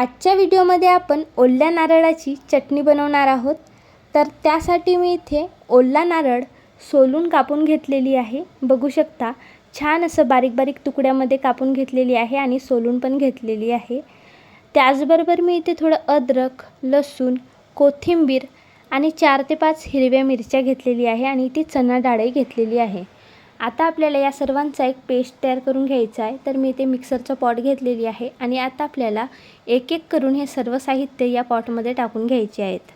आजच्या व्हिडिओमध्ये आपण ओल्या नारळाची चटणी बनवणार आहोत. तर त्यासाठी मी इथे ओला नारळ सोलून कापून घेतलेली आहे. बघू शकता छान असं बारीक बारीक तुकड्यामध्ये कापून घेतलेली आहे आणि सोलून पण घेतलेली आहे. त्याचबरोबर मी इथे थोडं अद्रक लसूण कोथिंबीर आणि चार ते पाच हिरव्या मिरच्या घेतलेली आहे आणि ती चणा डाळही घेतलेली आहे. आता आपल्याला या सर्वांचा एक पेस्ट तयार करून घ्यायचा आहे. तर मी इथे मिक्सरचं पॉट घेतलेली आहे आणि आता आपल्याला एक एक करून हे सर्व साहित्य या पॉटमध्ये टाकून घ्यायचे आहेत.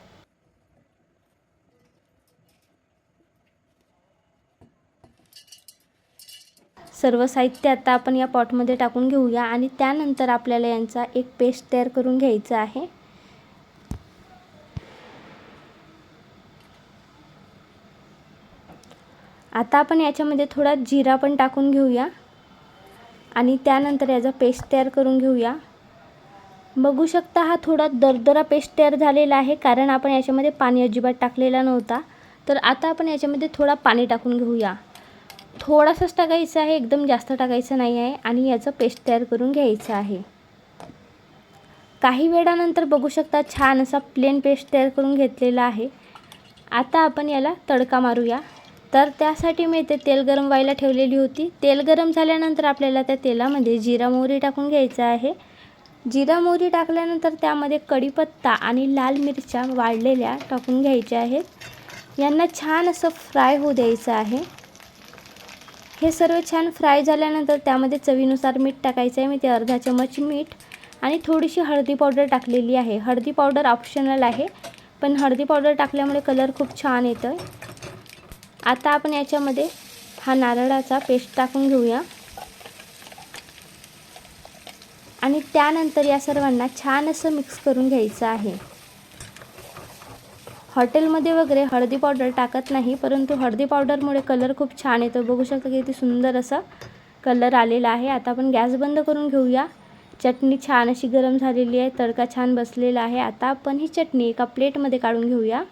सर्व साहित्य आता आपण या पॉटमध्ये टाकून घेऊया आणि त्यानंतर आपल्याला यांचा एक पेस्ट तयार करून घ्यायचा आहे. आता आपण याच्यामध्ये थोडा जिरा पण टाकून घेऊया. आणि त्यानंतर याचा पेस्ट तयार करून घेऊया. बघू शकता हा थोडा दरदरा पेस्ट तयार झालेला आहे कारण आपण याच्यामध्ये पाणी अजिबात टाकलेला नव्हता. तर आता आपण याच्यामध्ये थोडा पाणी टाकून घेऊया. थोडासाच टाकायचं आहे एकदम जास्त टाकायचं नाही आहे. आणि याचं पेस्ट तयार करून घ्यायचं आहे. काही वेळानंतर बघू शकता छान असा प्लेन पेस्ट तयार करून घेतलेला आहे. आता आपण याला तडका मारूया. तर त्यासाठी मी इथे तेल गरम व्हायला ठेवलेली होती. तेल गरम झाल्यानंतर आपल्याला त्या तेलामध्ये जिरा मोहरी टाकून घ्यायचं आहे. जिरा मोहरी टाकल्यानंतर त्यामध्ये कढीपत्ता आणि लाल मिरच्या वाळलेल्या टाकून घ्यायच्या आहेत. यांना छान असं फ्राय होऊ द्यायचं आहे. हे सर्व छान फ्राय झाल्यानंतर त्यामध्ये चवीनुसार मीठ टाकायचं आहे. मी ते अर्धा चमच मीठ आणि थोडीशी हळदी पावडर टाकलेली आहे. हळदी पावडर ऑप्शनल आहे पण हळदी पावडर टाकल्यामुळे कलर खूप छान येतो आहे आता आपण याच्यामध्ये हा नारळाचा पेस्ट टाकून घेऊया. आणि त्यानंतर या सर्वांना छान असं मिक्स करून घ्यायचं आहे. हॉटेलमध्ये वगैरे हळदी पावडर टाकत नाही परंतु हळदी पावडरमुळे कलर खूप छान येतो. बघू शकता की किती सुंदर असा कलर आलेला आहे. आता आपण गॅस बंद करून घेऊया. चटणी छान अशी गरम झालेली आहे तडका छान बसलेला आहे. आता आपण ही चटणी एका प्लेटमध्ये काढून घेऊया.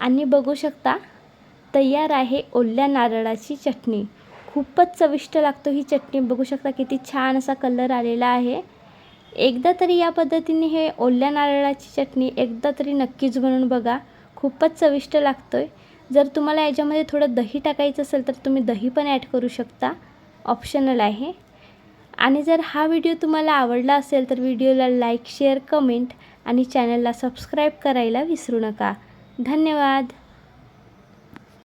आणि बघू शकता तयार आहे ओल्या नारळाची चटणी. खूपच चविष्ट लागतो ही चटणी. बघू शकता किती छान असा कलर आलेला आहे. एकदा तरी या पद्धतीने हे ओल्या नारळाची चटणी एकदा तरी नक्कीच बनवून बघा. खूपच चविष्ट लागतो आहे जर तुम्हाला याच्यामध्ये थोडं दही टाकायचं असेल तर तुम्ही दही पण ॲड करू शकता. ऑप्शनल आहे. आणि जर हा व्हिडिओ तुम्हाला आवडला असेल तर व्हिडिओला लाईक शेअर कमेंट आणि चॅनलला सबस्क्राईब करायला विसरू नका. धन्यवाद.